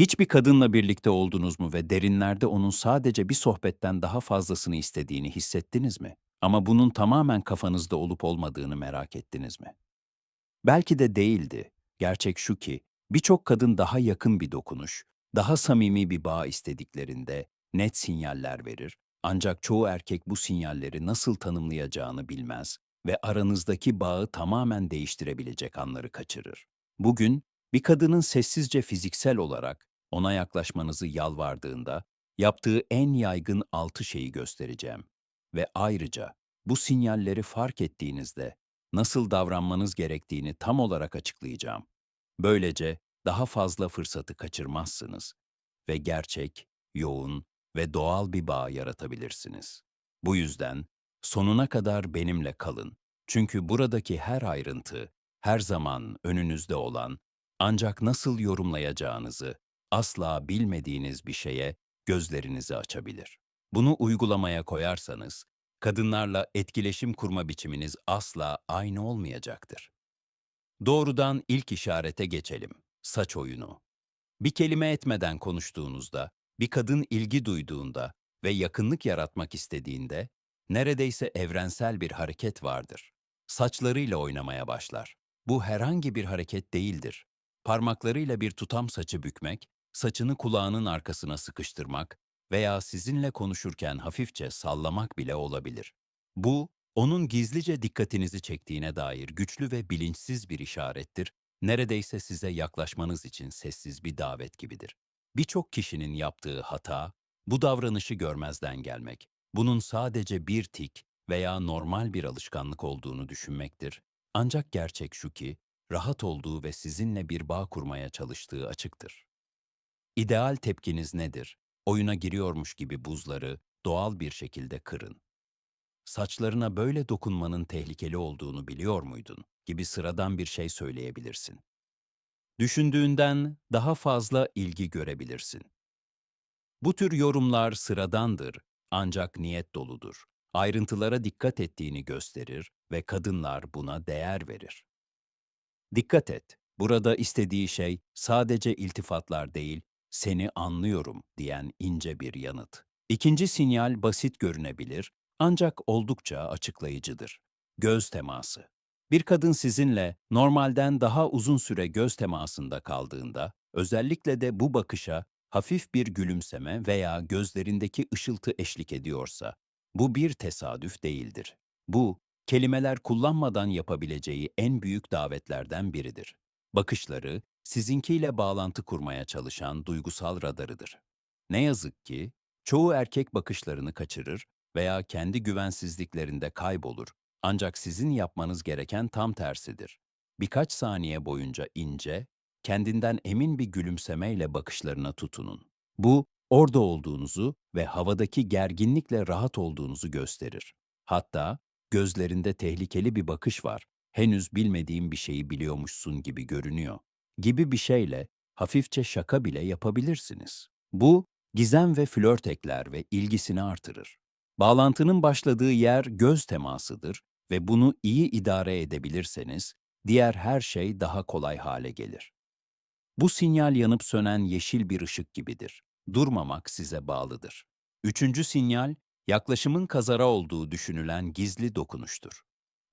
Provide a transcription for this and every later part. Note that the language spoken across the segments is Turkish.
Hiçbir kadınla birlikte oldunuz mu ve derinlerde onun sadece bir sohbetten daha fazlasını istediğini hissettiniz mi? Ama bunun tamamen kafanızda olup olmadığını merak ettiniz mi? Belki de değildi. Gerçek şu ki, birçok kadın daha yakın bir dokunuş, daha samimi bir bağ istediklerinde net sinyaller verir. Ancak çoğu erkek bu sinyalleri nasıl tanımlayacağını bilmez ve aranızdaki bağı tamamen değiştirebilecek anları kaçırır. Bugün bir kadının sessizce fiziksel olarak ona yaklaşmanızı yalvardığında yaptığı en yaygın altı şeyi göstereceğim. Ve ayrıca bu sinyalleri fark ettiğinizde nasıl davranmanız gerektiğini tam olarak açıklayacağım. Böylece daha fazla fırsatı kaçırmazsınız ve gerçek, yoğun ve doğal bir bağ yaratabilirsiniz. Bu yüzden sonuna kadar benimle kalın. Çünkü buradaki her ayrıntı, her zaman önünüzde olan, ancak nasıl yorumlayacağınızı asla bilmediğiniz bir şeye gözlerinizi açabilir. Bunu uygulamaya koyarsanız, kadınlarla etkileşim kurma biçiminiz asla aynı olmayacaktır. Doğrudan ilk işarete geçelim. Saç oyunu. Bir kelime etmeden konuştuğunuzda, bir kadın ilgi duyduğunda ve yakınlık yaratmak istediğinde neredeyse evrensel bir hareket vardır. Saçlarıyla oynamaya başlar. Bu herhangi bir hareket değildir. Parmaklarıyla bir tutam saçı bükmek, saçını kulağının arkasına sıkıştırmak veya sizinle konuşurken hafifçe sallamak bile olabilir. Bu, onun gizlice dikkatinizi çektiğine dair güçlü ve bilinçsiz bir işarettir neredeyse size yaklaşmanız için sessiz bir davet gibidir. Birçok kişinin yaptığı hata, bu davranışı görmezden gelmek, bunun sadece bir tik veya normal bir alışkanlık olduğunu düşünmektir. Ancak gerçek şu ki, rahat olduğu ve sizinle bir bağ kurmaya çalıştığı açıktır. İdeal tepkiniz nedir? Oyuna giriyormuş gibi buzları doğal bir şekilde kırın. Saçlarına böyle dokunmanın tehlikeli olduğunu biliyor muydun? gibi sıradan bir şey söyleyebilirsin. Düşündüğünden daha fazla ilgi görebilirsin. Bu tür yorumlar sıradandır ancak niyet doludur. Ayrıntılara dikkat ettiğini gösterir ve kadınlar buna değer verir. Dikkat et, burada istediği şey sadece iltifatlar değil, seni anlıyorum diyen ince bir yanıt. İkinci sinyal basit görünebilir ancak oldukça açıklayıcıdır. Göz teması. Bir kadın sizinle normalden daha uzun süre göz temasında kaldığında, özellikle de bu bakışa hafif bir gülümseme veya gözlerindeki ışıltı eşlik ediyorsa, bu bir tesadüf değildir. Bu, kelimeler kullanmadan yapabileceği en büyük davetlerden biridir. Bakışları, sizinkiyle bağlantı kurmaya çalışan duygusal radarıdır. Ne yazık ki, çoğu erkek bakışlarını kaçırır veya kendi güvensizliklerinde kaybolur ancak sizin yapmanız gereken tam tersidir. Birkaç saniye boyunca ince, kendinden emin bir gülümsemeyle bakışlarına tutunun. Bu, orada olduğunuzu ve havadaki gerginlikle rahat olduğunuzu gösterir. Hatta gözlerinde tehlikeli bir bakış var, henüz bilmediğim bir şeyi biliyormuşsun gibi görünüyor gibi bir şeyle hafifçe şaka bile yapabilirsiniz. Bu, gizem ve flört ekler ve ilgisini artırır. Bağlantının başladığı yer göz temasıdır ve bunu iyi idare edebilirseniz, diğer her şey daha kolay hale gelir. Bu sinyal yanıp sönen yeşil bir ışık gibidir. Durmamak size bağlıdır. Üçüncü sinyal, yaklaşımın kazara olduğu düşünülen gizli dokunuştur.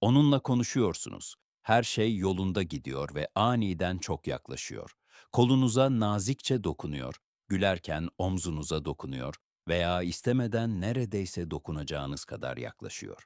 Onunla konuşuyorsunuz. Her şey yolunda gidiyor ve aniden çok yaklaşıyor. Kolunuza nazikçe dokunuyor, gülerken omzunuza dokunuyor veya istemeden neredeyse dokunacağınız kadar yaklaşıyor.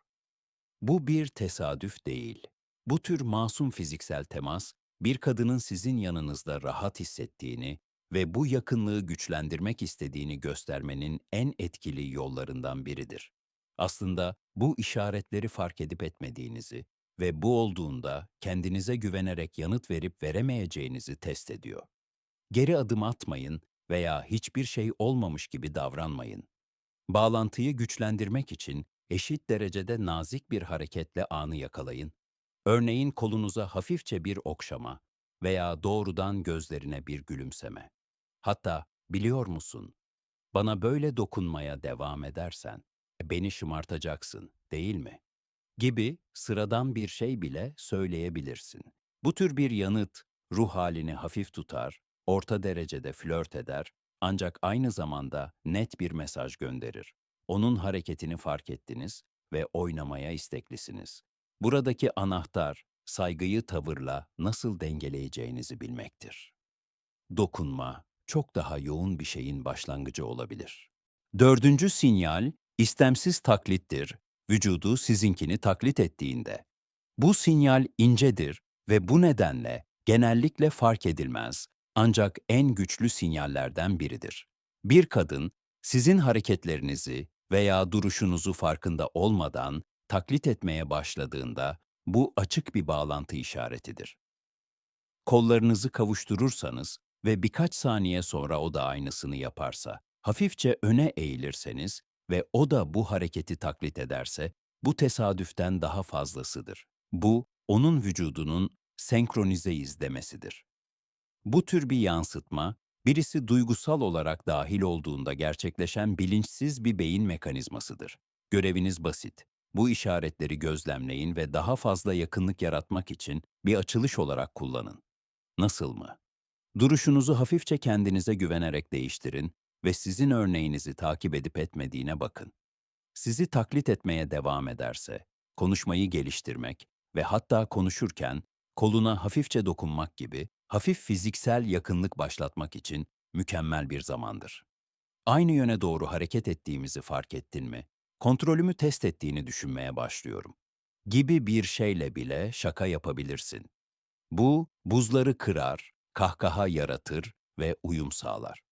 Bu bir tesadüf değil. Bu tür masum fiziksel temas, bir kadının sizin yanınızda rahat hissettiğini ve bu yakınlığı güçlendirmek istediğini göstermenin en etkili yollarından biridir. Aslında bu işaretleri fark edip etmediğinizi ve bu olduğunda kendinize güvenerek yanıt verip veremeyeceğinizi test ediyor. Geri adım atmayın veya hiçbir şey olmamış gibi davranmayın. Bağlantıyı güçlendirmek için eşit derecede nazik bir hareketle anı yakalayın. Örneğin kolunuza hafifçe bir okşama veya doğrudan gözlerine bir gülümseme. Hatta biliyor musun, bana böyle dokunmaya devam edersen beni şımartacaksın, değil mi? Gibi sıradan bir şey bile söyleyebilirsin. Bu tür bir yanıt ruh halini hafif tutar, orta derecede flört eder ancak aynı zamanda net bir mesaj gönderir. Onun hareketini fark ettiniz ve oynamaya isteklisiniz. Buradaki anahtar saygıyı tavırla nasıl dengeleyeceğinizi bilmektir. Dokunma çok daha yoğun bir şeyin başlangıcı olabilir. Dördüncü sinyal istemsiz taklittir, vücudu sizinkini taklit ettiğinde. Bu sinyal incedir ve bu nedenle genellikle fark edilmez ancak en güçlü sinyallerden biridir. Bir kadın sizin hareketlerinizi veya duruşunuzu farkında olmadan taklit etmeye başladığında bu açık bir bağlantı işaretidir. Kollarınızı kavuşturursanız ve birkaç saniye sonra o da aynısını yaparsa, hafifçe öne eğilirseniz ve o da bu hareketi taklit ederse, bu tesadüften daha fazlasıdır. Bu, onun vücudunun senkronizeyiz demesidir. Bu tür bir yansıtma, birisi duygusal olarak dahil olduğunda gerçekleşen bilinçsiz bir beyin mekanizmasıdır. Göreviniz basit. Bu işaretleri gözlemleyin ve daha fazla yakınlık yaratmak için bir açılış olarak kullanın. Nasıl mı? Duruşunuzu hafifçe kendinize güvenerek değiştirin ve sizin örneğinizi takip edip etmediğine bakın. Sizi taklit etmeye devam ederse, konuşmayı geliştirmek ve hatta konuşurken koluna hafifçe dokunmak gibi hafif fiziksel yakınlık başlatmak için mükemmel bir zamandır. Aynı yöne doğru hareket ettiğimizi fark ettin mi? Kontrolümü test ettiğini düşünmeye başlıyorum. Gibi bir şeyle bile şaka yapabilirsin. Bu, buzları kırar, kahkaha yaratır ve uyum sağlar.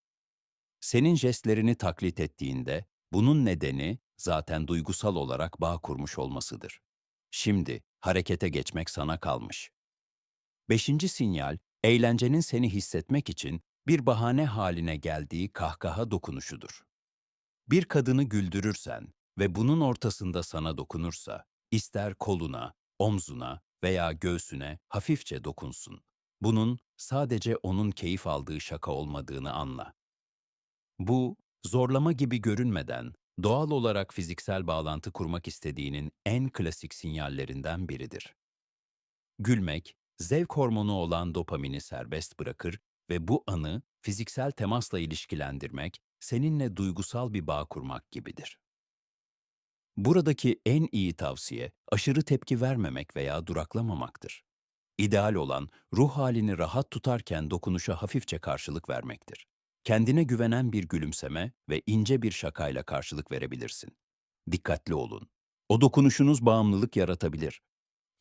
Senin jestlerini taklit ettiğinde, bunun nedeni zaten duygusal olarak bağ kurmuş olmasıdır. Şimdi harekete geçmek sana kalmış. Beşinci sinyal, eğlencenin seni hissetmek için bir bahane haline geldiği kahkaha dokunuşudur. Bir kadını güldürürsen ve bunun ortasında sana dokunursa, ister koluna, omzuna veya göğsüne hafifçe dokunsun. Bunun sadece onun keyif aldığı şaka olmadığını anla. Bu, zorlama gibi görünmeden doğal olarak fiziksel bağlantı kurmak istediğinin en klasik sinyallerinden biridir. Gülmek, zevk hormonu olan dopamini serbest bırakır ve bu anı fiziksel temasla ilişkilendirmek, seninle duygusal bir bağ kurmak gibidir. Buradaki en iyi tavsiye aşırı tepki vermemek veya duraklamamaktır. İdeal olan ruh halini rahat tutarken dokunuşa hafifçe karşılık vermektir. Kendine güvenen bir gülümseme ve ince bir şakayla karşılık verebilirsin. Dikkatli olun. O dokunuşunuz bağımlılık yaratabilir.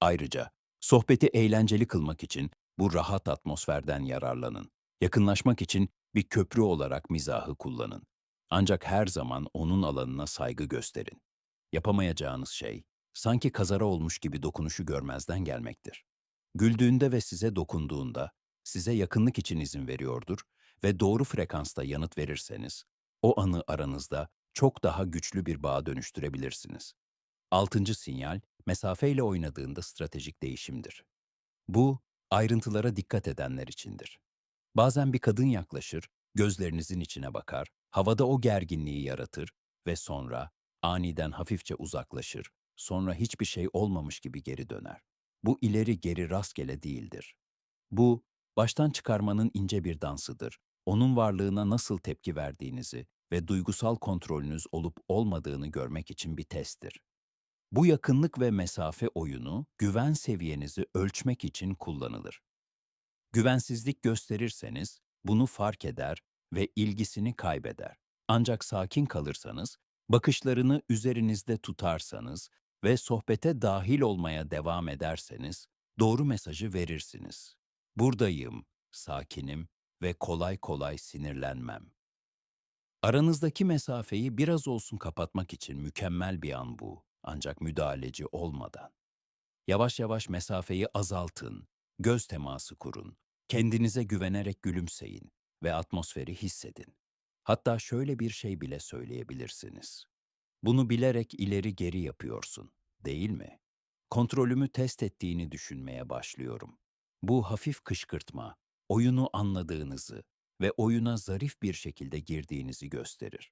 Ayrıca sohbeti eğlenceli kılmak için bu rahat atmosferden yararlanın. Yakınlaşmak için bir köprü olarak mizahı kullanın. Ancak her zaman onun alanına saygı gösterin. Yapamayacağınız şey, sanki kazara olmuş gibi dokunuşu görmezden gelmektir. Güldüğünde ve size dokunduğunda, size yakınlık için izin veriyordur ve doğru frekansta yanıt verirseniz, o anı aranızda çok daha güçlü bir bağa dönüştürebilirsiniz. Altıncı sinyal, mesafeyle oynadığında stratejik değişimdir. Bu, ayrıntılara dikkat edenler içindir. Bazen bir kadın yaklaşır, gözlerinizin içine bakar, havada o gerginliği yaratır ve sonra aniden hafifçe uzaklaşır, sonra hiçbir şey olmamış gibi geri döner. Bu ileri geri rastgele değildir. Bu, baştan çıkarmanın ince bir dansıdır. Onun varlığına nasıl tepki verdiğinizi ve duygusal kontrolünüz olup olmadığını görmek için bir testtir. Bu yakınlık ve mesafe oyunu güven seviyenizi ölçmek için kullanılır. Güvensizlik gösterirseniz bunu fark eder ve ilgisini kaybeder. Ancak sakin kalırsanız, bakışlarını üzerinizde tutarsanız ve sohbete dahil olmaya devam ederseniz doğru mesajı verirsiniz. Buradayım, sakinim ve kolay kolay sinirlenmem. Aranızdaki mesafeyi biraz olsun kapatmak için mükemmel bir an bu, ancak müdahaleci olmadan. Yavaş yavaş mesafeyi azaltın, göz teması kurun, kendinize güvenerek gülümseyin ve atmosferi hissedin. Hatta şöyle bir şey bile söyleyebilirsiniz. Bunu bilerek ileri geri yapıyorsun, değil mi? Kontrolümü test ettiğini düşünmeye başlıyorum. Bu hafif kışkırtma, oyunu anladığınızı ve oyuna zarif bir şekilde girdiğinizi gösterir.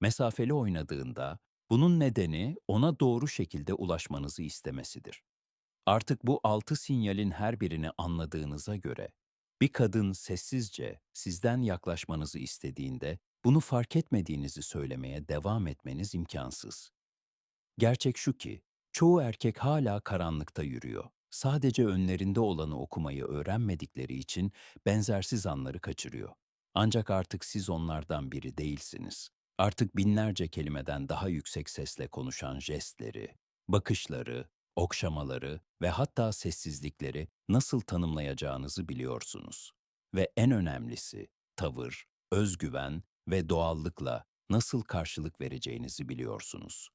Mesafeli oynadığında bunun nedeni ona doğru şekilde ulaşmanızı istemesidir. Artık bu altı sinyalin her birini anladığınıza göre Bir kadın sessizce sizden yaklaşmanızı istediğinde bunu fark etmediğinizi söylemeye devam etmeniz imkansız. Gerçek şu ki, çoğu erkek hala karanlıkta yürüyor. Sadece önlerinde olanı okumayı öğrenmedikleri için benzersiz anları kaçırıyor. Ancak artık siz onlardan biri değilsiniz. Artık binlerce kelimeden daha yüksek sesle konuşan jestleri, bakışları, okşamaları ve hatta sessizlikleri nasıl tanımlayacağınızı biliyorsunuz. Ve en önemlisi, tavır, özgüven ve doğallıkla nasıl karşılık vereceğinizi biliyorsunuz.